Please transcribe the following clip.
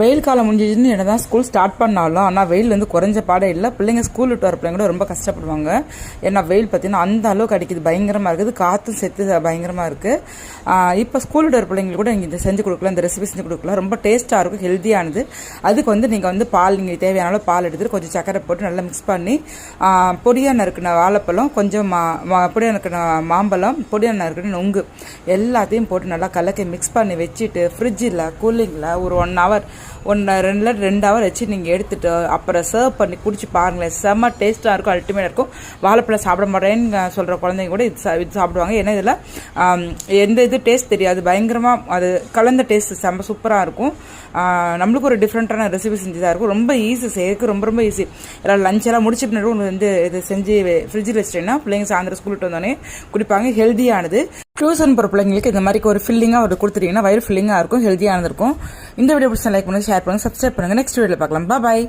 வெயில் காலம் முடிஞ்சிச்சுன்னு என்ன தான் ஸ்கூல் ஸ்டார்ட் பண்ணாலும் ஆனால் வெயில் வந்து குறைஞ்ச பாடம் இல்லை. பிள்ளைங்க ஸ்கூல் விட்டு வர பிள்ளைங்க கூட ரொம்ப கஷ்டப்படுவாங்க. ஏன்னா வெயில் பார்த்தீங்கன்னா அந்த அளவுக்கு அடிக்குது. பயங்கரமாக இருக்குது. காற்றும் செத்து பயங்கரமாக இருக்குது இப்போ ஸ்கூல் விட்டு வர பிள்ளைங்களுக்கு கூட நீங்கள் இந்த செஞ்சு கொடுக்கலாம். இந்த ரெசிபி செஞ்சு கொடுக்கலாம். ரொம்ப டேஸ்ட்டாக இருக்கும். ஹெல்த்தியானது அதுக்கு வந்து நீங்கள் வந்து பால் நீங்கள் தேவையான அளவு பால் எடுத்துட்டு கொஞ்சம் சக்கரை போட்டு நல்லா மிக்ஸ் பண்ணி பொடியாக நறுக்கின வாழைப்பழம் கொஞ்சம் மா மா- பொடியாக நறுக்கின மாம்பழம் பொடியாக நறுக்கின நொங்கு எல்லாத்தையும் போட்டு நல்லா கலக்கி மிக்ஸ் பண்ணி வச்சுட்டு ஃப்ரிட்ஜில் கூலிங்கில் ஒரு ஒன் ஹவர் ஒன்று ரெண்டில் ரெண்டு ஹவர் வச்சு நீங்கள் எடுத்துகிட்டு அப்புறம் சர்வ் பண்ணி குடிச்சு பாருங்களேன். செம்ம டேஸ்ட்டாக இருக்கும் அல்டிமேட்டாக இருக்கும். வாழைப்பழம் சாப்பிட மாட்டேன்னு சொல்கிற குழந்தைங்க கூட இது சா- இது சாப்பிடுவாங்க. ஏன்னா இதில் எந்த இது டேஸ்ட் தெரியாது. பயங்கரமாக அது கலந்த டேஸ்ட் செம்ம சூப்பராக இருக்கும். நம்மளுக்கு ஒரு டிஃப்ரெண்ட்டான ரெசிபி செஞ்சதாக இருக்கும். ரொம்ப ஈஸி செய்யறதுக்கு ரொம்ப ரொம்ப ஈஸி எல்லாம் லஞ்ச் எல்லாம் முடிச்ச பின்னாடி வந்து இது செஞ்சு ஃப்ரிட்ஜில் வச்சிட்டேன்னா பிள்ளைங்க சாயந்தரம் ஸ்கூல் விட்டு வந்தோடனே குடிப்பாங்க. ஹெல்த்தியானது டியூஷன் போகிற பிள்ளைங்களுக்கு இந்த மாதிரி ஒரு ஃபில்லிங்காக ஒரு கொடுத்துட்டீங்கன்னா வயிறு ஃபில்லிங்காக இருக்கும் ஹெல்த்தியாக இருக்கும் இந்த வீடியோ பிடிச்சா லைக் பண்ணுங்கள் ஷேர் பண்ணுங்க சப்ஸ்கிரைப் பண்ணுங்க. நெக்ஸ்ட் வீடியோவில் பார்க்கலாம். பாய்